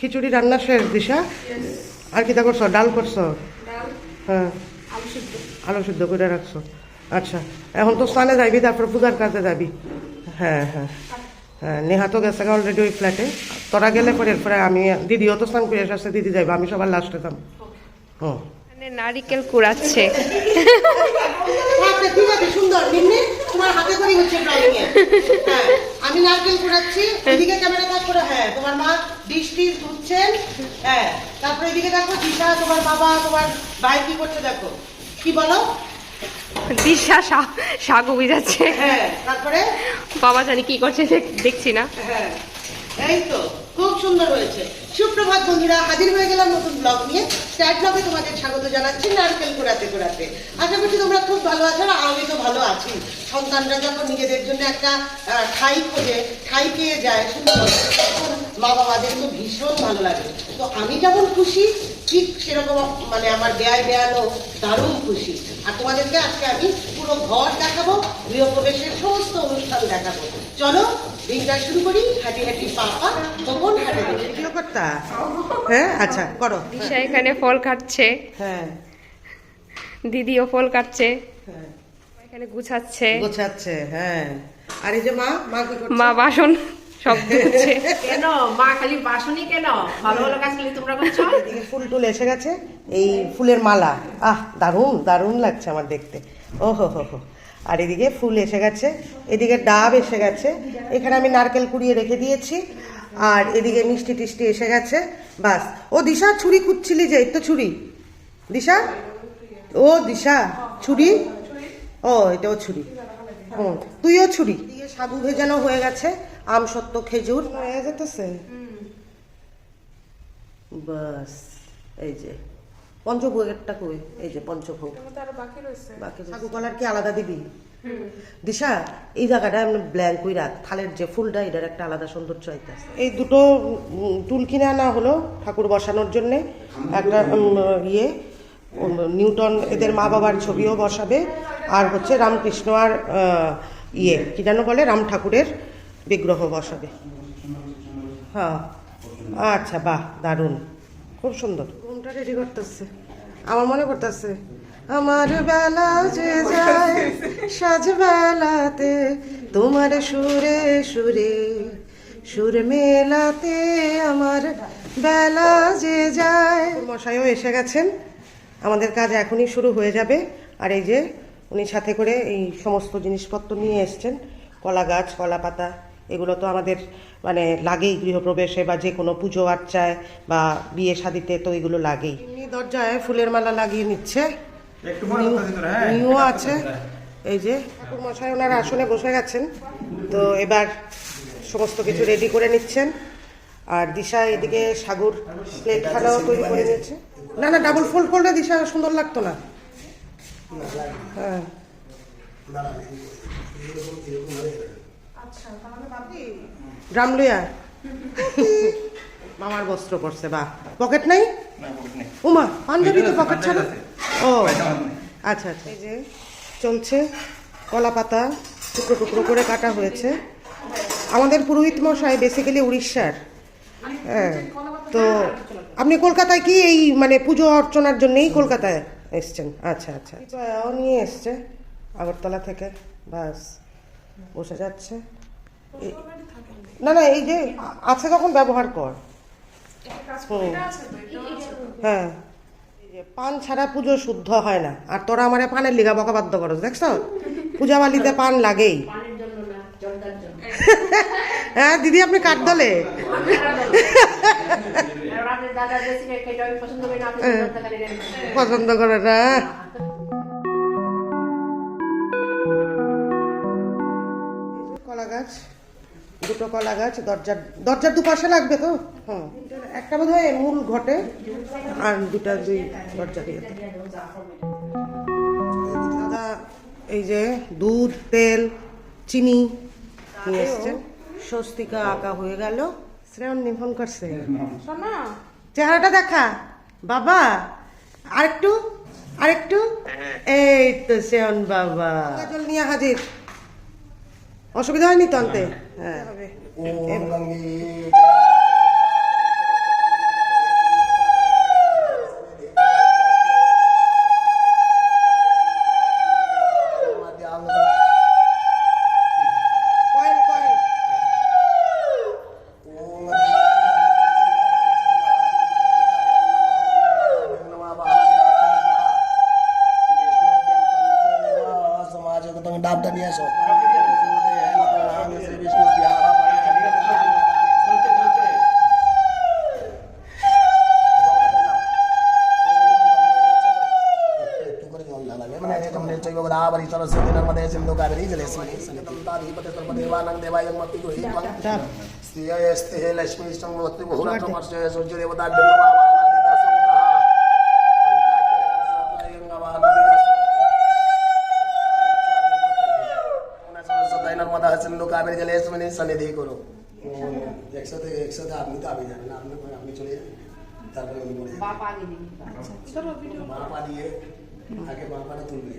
খিচুড়ি রান্না শেষ দিশা? আর কিতা করছ? ডাল করছ? হ্যাঁ। আলু সিদ্ধ। করে রাখছো। আচ্ছা এখন তো স্নানে যাবি তারপর পূজার কাজে যাবি। হ্যাঁ হ্যাঁ। হ্যাঁ নেহাতো গেছে অলরেডি ওই ফ্ল্যাটে তোরা গেলে পরে এরপরে আমি দিদিও তো স্নান করে এসে দিদি যাইবো আমি সবার লাস্টে যাম। হুম। নারিকেল কুড়াচ্ছে। আচ্ছা সুন্দর। তোমার হাতে করেই হচ্ছে হ্যাঁ আমি নারকেল কুড়াচ্ছি এদিকে ক্যামেরা কাজ করে হ্যাঁ তোমার মা ডিশ টিশ ধুচ্ছেন হ্যাঁ তারপরে এদিকে দেখো দিশা তোমার বাবা তোমার ভাই কি করছে দেখো। কি বলো? দিশা শা- সাগু বিজাচ্ছে হ্যাঁ তারপরে? বাবা জানি কি করছে দেখ- দেখছি না। হ্যাঁ এই তো। খুব সুন্দর হয়েছে। সুপ্রভাত বন্ধুরা, হাজির হয়ে গেলাম নতুন ব্লগ নিয়ে। স্ট্যাট ব্লগে তোমাদের স্বাগত জানাচ্ছি নারকেল কুড়াতে কুড়াতে। আশা করছি তোমরা খুব ভালো আছো আর আমি তো ভালো আছি। সন্তানরা যখন নিজেদের জন্য একটা ঠাই খোঁজে, ঠাই পেয়ে যায়, সুন্দর মা বাবাদের তো ভীষণ ভালো লাগে। তো আমি যেমন খুশি, ঠিক সেরকম মানে আমার বেয়াই বেয়ানো দারুণ খুশি। আর তোমাদেরকে আজকে আমি পুরো ঘর দেখাবো, গৃহপ্রবেশের সমস্ত অনুষ্ঠান দেখাবো। চলো দিনটা শুরু করি হাঁটি হাঁটি পাপা তখন হাঁটে কি হ্যাঁ আচ্ছা করো। দিশা এখানে ফল কাটছে। হ্যাঁ। দিদিও ফল কাটছে। হ্যাঁ। এখানে গুছাচ্ছে। গোছাচ্ছে হ্যাঁ। আর এই যে মা মা কি করছে? মা বাসন সব ধুচ্ছে। কেন? মা খালি বাসনই কেন? ভালো ভালো কাজ তোমরা করছ? এদিকে ফুল টুল এসে গেছে এই ফুলের মালা। আহ দারুণ দারুণ লাগছে আমার দেখতে। ও হো হো হো। আর এদিকে ফুল এসে গেছে এদিকে ডাব এসে গেছে এখানে আমি নারকেল কুড়িয়ে রেখে দিয়েছি আর এদিকে মিষ্টি টিষ্টি এসে গেছে বাস। ও দিশা ছুরি খুঁজছিলি যে এই তো ছুরি। দিশা? ও দিশা ছুরি? ও এটাও ছুরি। হুম তুইও ছুরি। এদিকে সাবু ভেজানো হয়ে গেছে আম সত্য খেজুর। হয়ে যেতেছে। বাস এই যে। পঞ্চভোগেরটা কই? এই যে পঞ্চভোগ। বাকি কলার কি আলাদা দিবি? দিশা এই জায়গাটা এমনি ব্ল্যাঙ্ক কই রাখ। থালের যে ফুলটা এটার একটা আলাদা সৌন্দর্য আইতাছে। এই দুটো টুল কিনে আনা হলো ঠাকুর বসানোর জন্যে। একটা ইয়ে নিউটন এদের মা বাবার ছবিও বসাবে। আর হচ্ছে রামকৃষ্ণ আর ইয়ে কি যেন বলে রাম ঠাকুরের বিগ্রহ বসাবে। হ্যাঁ। আচ্ছা বাহ দারুণ। খুব সুন্দর। ঘুমটা রেডি করতেছে। আমার মনে করতেছে আমার বেলা যে যায়, সাজ বেলাতে তোমার সুরে সুরে, সুর মেলাতে আমার বেলা যে যায়। মশাইও এসে গেছেন। আমাদের কাজ এখনই শুরু হয়ে যাবে। আর এই যে উনি সাথে করে এই সমস্ত জিনিসপত্র নিয়ে এসছেন, কলা গাছ কলা পাতা এগুলো তো আমাদের মানে লাগেই গৃহপ্রবেশে বা যে কোনো পুজো আর্চায় বা বিয়ে শাদিতে তো এগুলো লাগেই। দরজায় ফুলের মালা লাগিয়ে নিচ্ছে। মনে দিত হ্যাঁ। নিউ আছে। এই যে ঠাকুর মশাই ওনার আসনে বসে গেছেন। তো এবার সমস্ত কিছু রেডি করে নিচ্ছেন। আর দিশা এদিকে সাগর প্লেট খানাও তৈরি করে নিয়েছে। না না ডাবল ফোল্ড করলে দিশা সুন্দর লাগতো না। হ্যাঁ। ড্রাম লইয়া মামার বস্ত্র পরছে বা পকেট নাই? না পকেট নেই। উমা পাঞ্জাবি তো পকেট ছাড়া? ও। আচ্ছা আচ্ছা। এই যে চলছে। কলা পাতা টুকরো টুকরো করে কাটা হয়েছে। আমাদের পুরোহিত মশাই বেসিক্যালি উড়িষ্যার। হ্যাঁ তো আপনি কলকাতায় কি এই মানে পুজো অর্চনার জন্যই কলকাতায় এসছেন? আচ্ছা আচ্ছা ও নিয়ে এসছে। আগরতলা থেকে বাস। বসে যাচ্ছে। না না এই যে আছে তখন ব্যবহার কর। হ্যাঁ। পান ছাড়া পুজো শুদ্ধ হয় না। আর তোরা আমার পানের লিগা বকা বাধ্য করস দেখছ? পূজাবালিতে পান লাগেই। হ্যাঁ দিদি আপনি কাঠ দলে? করে আমি পছন্দ করি না। দুটো কলা গাছ দরজার দরজার দুপাশে লাগবে তো? হ্যাঁ। একটা বোধ হয় মূল ঘটে আর দুটা দুই দরজা দিয়ে। দাদা এই যে দুধ তেল চিনি নিয়ে এসছে। স্বস্তিকা আঁকা হয়ে গেল। শ্রেয়ন নিফোন করছে। চেহারাটা দেখা। বাবা আরেকটু আরেকটু। এই তো শ্রেয়ন বাবা। জল নিয়ে হাজির। অসুবিধা হয়নি তো আনতে? হ্যাঁ। बहुरात्रमर्षय सूर्यदेवता নর্মদা সিন্ধু কাবেরী জলেস্মিনী সন্নিধি করো একসাথে একসাথে আপনি তো আপনি যাবেন আপনি আপনি চলে যাবেন তারপরে উনি পড়ে যাবেন বাপ আগে দিবি মা পা দিয়ে আগে মা পাটা তুলবে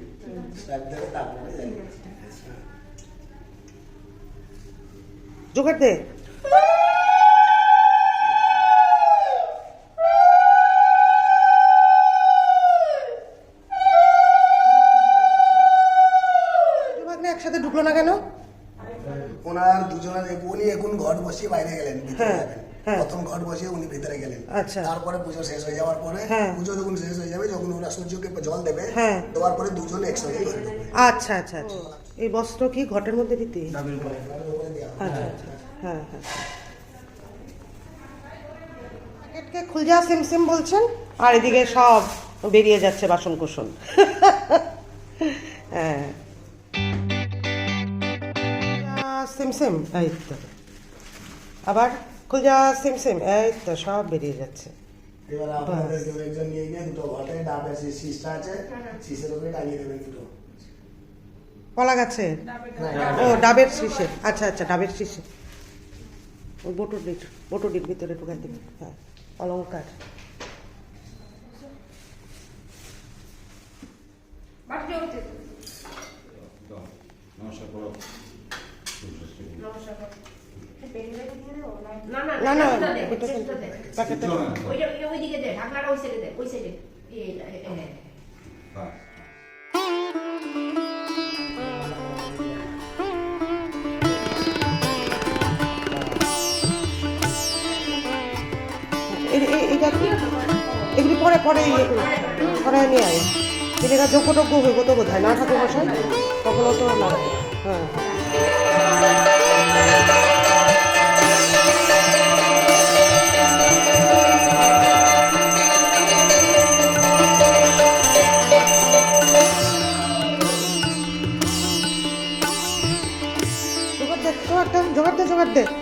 স্ট্যাপ দেবে তারপরে যাবে জোগাড় দে হ্যাঁ। বসিয়ে উনি ভিতরে গেলেন। আচ্ছা। তারপরে পুজো শেষ হয়ে যাওয়ার পরে হ্যাঁ। পুজো যখন শেষ হয়ে যাবে যখন ওরা সূর্যকে জল দেবে হ্যাঁ। দেওয়ার পরে দুজন একসঙ্গে আচ্ছা আচ্ছা আচ্ছা। এই বস্ত্র কি ঘটের মধ্যে দিতে। আচ্ছা আচ্ছা। হ্যাঁ হ্যাঁ প্যাকেটকে খুলজা সিম সিম বলছেন? আর এদিকে সব বেরিয়ে যাচ্ছে বাসন কোসন। হ্যাঁ। সিম সিম। এই আবার? খুলজা সিম সিম এই তো সব বেরিয়ে যাচ্ছে এবার আপনাদের কেউ একজন নিয়ে গিয়ে দুটো ঘটে ডাবের যে শীষটা আছে শীষের উপরে টাঙিয়ে দেবেন দুটো। কলা গাছে ও ডাবের শীষে আচ্ছা আচ্ছা ডাবের শীষে ওই বটুডির বটুডির ভিতরে ঢুকাই দিবি হ্যাঁ অলংকার। না না না, না। প্যাকেটটা ওইটা দে ঢাকনাটা ওই সাইডে দে ওই সাইডে এই- এইটা কি? এগুলি পরে পরে ইয়ে পরে নিয়ে আয় কিন্তু এটা যোগ্য টোগ্য হইব তো বোধ হয় না ঠাকুর মশাই তখন তো না। হ্যাঁ। জোগাড় দে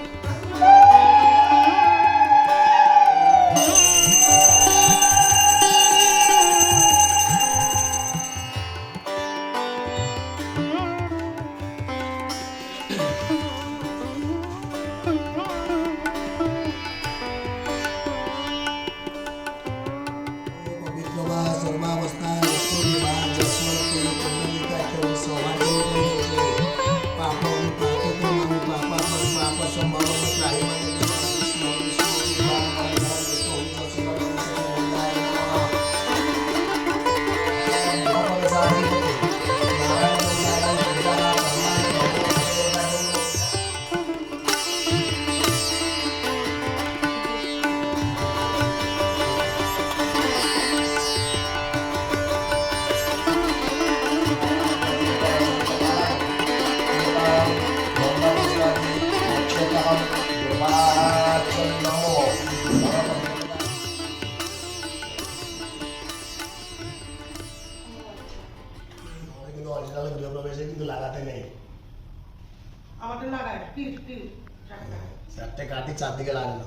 চারটে কাঠি চারদিকে লাগল।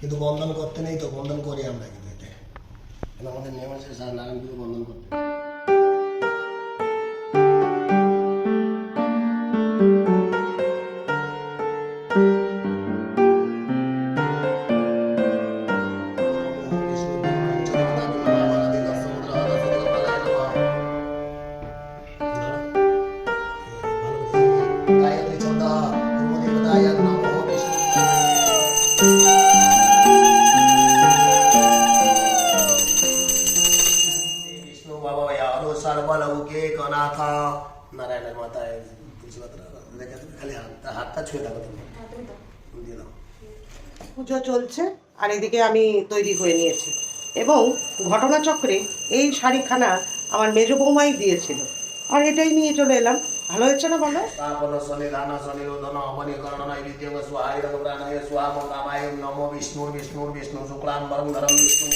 কিন্তু বন্ধন করতে নেই তো, বন্ধন করি আমরা কিন্তু এতে। আমাদের নিয়ম আছে স্যার নারায়ণ কিন্তু বন্ধন করতে। ছুঁয়ে তুমি। পুজো চলছে আর এদিকে আমি তৈরি হয়ে নিয়েছি। এবং ঘটনাচক্রে এই শাড়িখানা আমার মেজ বৌমাই দিয়েছিল। আর এটাই নিয়ে চলে এলাম। ভালো হচ্ছে না বলো? বিষ্ণু বিষ্ণু শুক্লাম বিষ্ণু।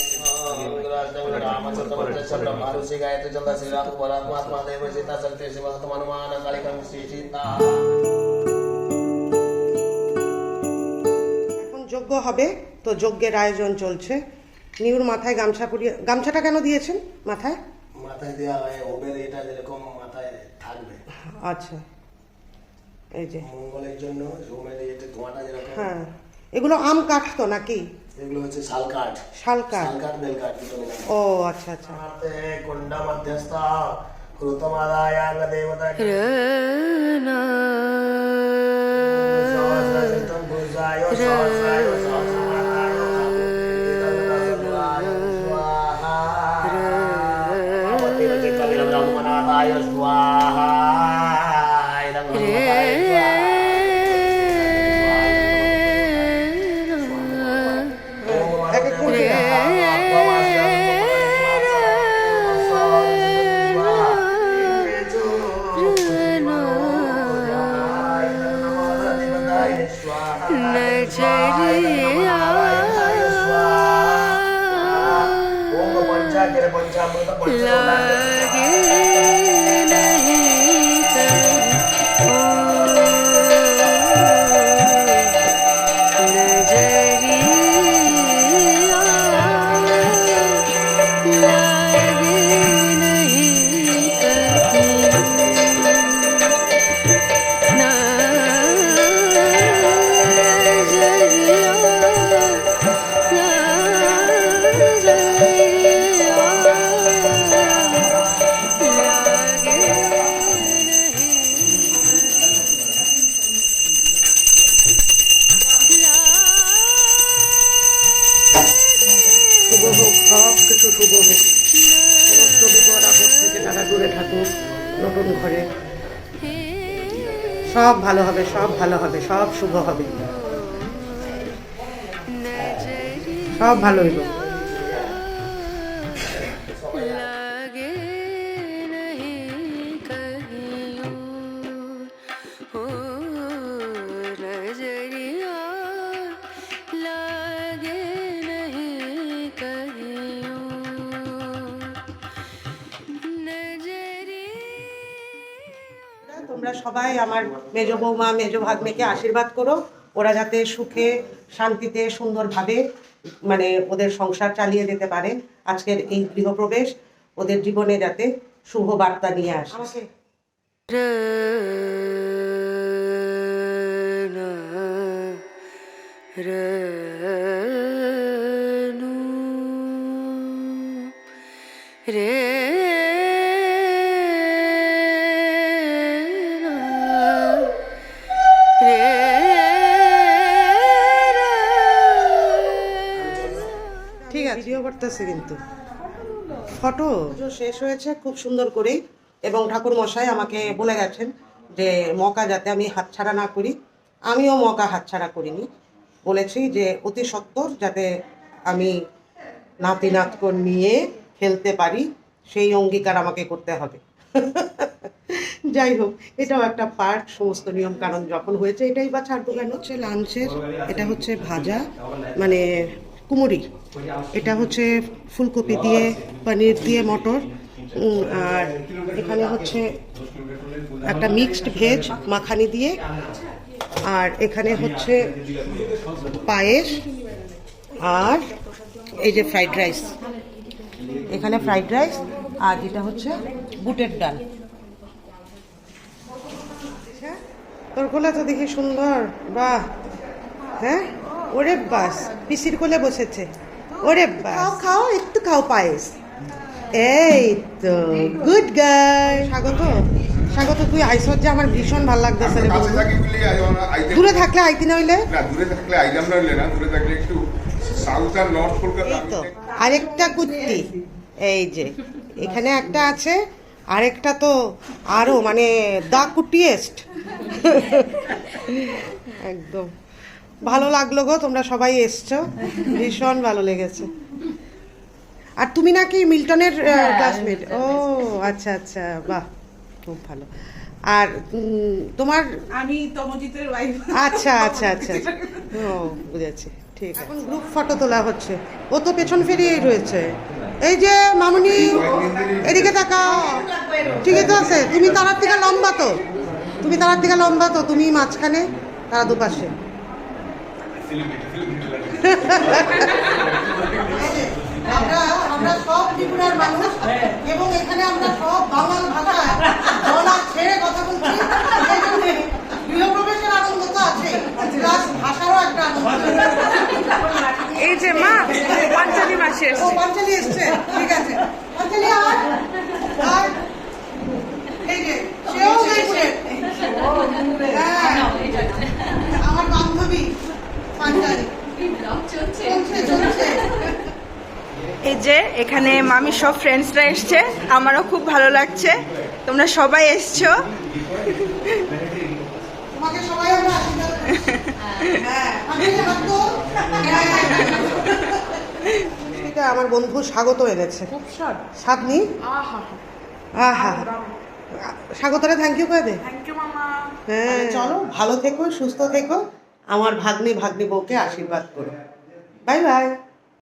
দেব যজ্ঞ হবে তো যজ্ঞের আয়োজন চলছে। নিউর মাথায় গামছা পরিয়ে গামছাটা কেন দিয়েছেন মাথায়? মাথায় দেওয়া হয় ওবের এটা যেরকম মাথায় থাকবে। আচ্ছা। এই যে। মঙ্গলের জন্য ওবের এটা ধোঁয়াটা যেরকম। হ্যাঁ। এগুলো আম কাঠ তো নাকি? এগুলো হচ্ছে শাল কাঠ। শাল কাঠ। শাল কাঠ বেল কাঠ ও আচ্ছা আচ্ছা। কোন্ডা মধ্যস্থা। হৃতমাদায়াঙ্গ দেবতা। る থাকুক নতুন ঘরে। সব ভালো হবে, সব ভালো হবে, সব শুভ হবে। সব ভালো হইব। তোমরা সবাই আমার মেজ বৌমা মেজ ভাগ্নেকে আশীর্বাদ করো ওরা যাতে সুখে শান্তিতে সুন্দরভাবে মানে ওদের সংসার চালিয়ে যেতে পারে আজকের এই গৃহপ্রবেশ ওদের জীবনে যাতে শুভ বার্তা নিয়ে আসে আমাকে করতেছে কিন্তু। ফটো শেষ হয়েছে খুব সুন্দর করেই। এবং ঠাকুর মশাই আমাকে বলে গেছেন যে মকা যাতে আমি হাতছাড়া না করি। আমিও মকা হাতছাড়া করিনি। বলেছি যে অতি সত্বর যাতে আমি নাতি নাতকর নিয়ে খেলতে পারি সেই অঙ্গীকার আমাকে করতে হবে। যাই হোক এটাও একটা পার্ট সমস্ত নিয়ম কারণ যখন হয়েছে এটাই বা ছাড়বো কেন? হচ্ছে লাঞ্চের এটা হচ্ছে ভাজা। মানে কুমড়ি এটা হচ্ছে ফুলকপি দিয়ে, পনির দিয়ে মটর। আর এখানে হচ্ছে একটা মিক্সড ভেজ মাখানি দিয়ে। আর এখানে হচ্ছে পায়েস আর এই যে ফ্রাইড রাইস এখানে ফ্রাইড রাইস আর এটা হচ্ছে বুটের ডাল। তোর কোলে তো দেখি সুন্দর, বাহ হ্যাঁ? ওরে বাস পিসির কোলে বসেছে। ওরে বাস। খাও খাও একটু খাও পায়েস। এই তো গুড গাই স্বাগত স্বাগত তুই আইসর যে আমার ভীষণ ভালো লাগতেছে রে দূরে থাকলে আইতি না হইলে না দূরে থাকলে আইলাম না হইলে না দূরে থাকলে একটু সাউথ আর নর্থ কলকাতা এই তো আরেকটা কুত্তি। এই যে এখানে একটা আছে আরেকটা তো আরও মানে দা কুটিয়েস্ট। একদম। ভালো লাগল গো তোমরা সবাই এসছো। ভীষণ ভালো লেগেছে। আর তুমি নাকি মিল্টনের ক্লাসমেট ও আচ্ছা আচ্ছা বাহ খুব ভালো। আর তোমার আমি তমজিতের ওয়াইফ আচ্ছা আচ্ছা আচ্ছা আচ্ছা। ও বুঝেছি ঠিক আছে। এখন গ্রুপ ফটো তোলা হচ্ছে। ও তো পেছন ফিরিয়েই রয়েছে। এই যে মামুনি এদিকে তাকাও। ঠিকই তো আছে। তুমি তারার থেকে লম্বা তো। তুমি তারার থেকে লম্বা তো তুমি মাঝখানে তারা দুপাশে। আমরা আমরা সব ত্রিপুরার মানুষ এবং এখানে আমরা সব বাংলা ভাষায় গলা ছেড়ে কথা বলছি। গৃহপ্রবেশের আনন্দ তো আছে প্লাস ভাষারও একটা আনন্দ। এই যে মা পাঞ্জাবি মাসি ও পাঞ্চালি এসছে ঠিক আছে। পাঞ্চালি আর? আর? এই যে সেও গেছে হ্যাঁ, আমার বান্ধবী পাঞ্চালি এই যে এখানে মামি সব ফ্রেন্ডসরা এসছে। আমারও খুব ভালো লাগছে। তোমরা সবাই এসছো। তোমাকে সবাই আমরা আশীর্বাদ করছি। হ্যাঁ, আমার বন্ধু স্বাগত এনেছে। খুব স্বাদ নি আহা। স্বাগতরা থ্যাংক ইউ করে দে। থ্যাংক ইউ হ্যাঁ চলো ভালো থেকো সুস্থ থেকো। আমার ভাগ্নে ভাগ্নে বউকে আশীর্বাদ করো বাই বাই।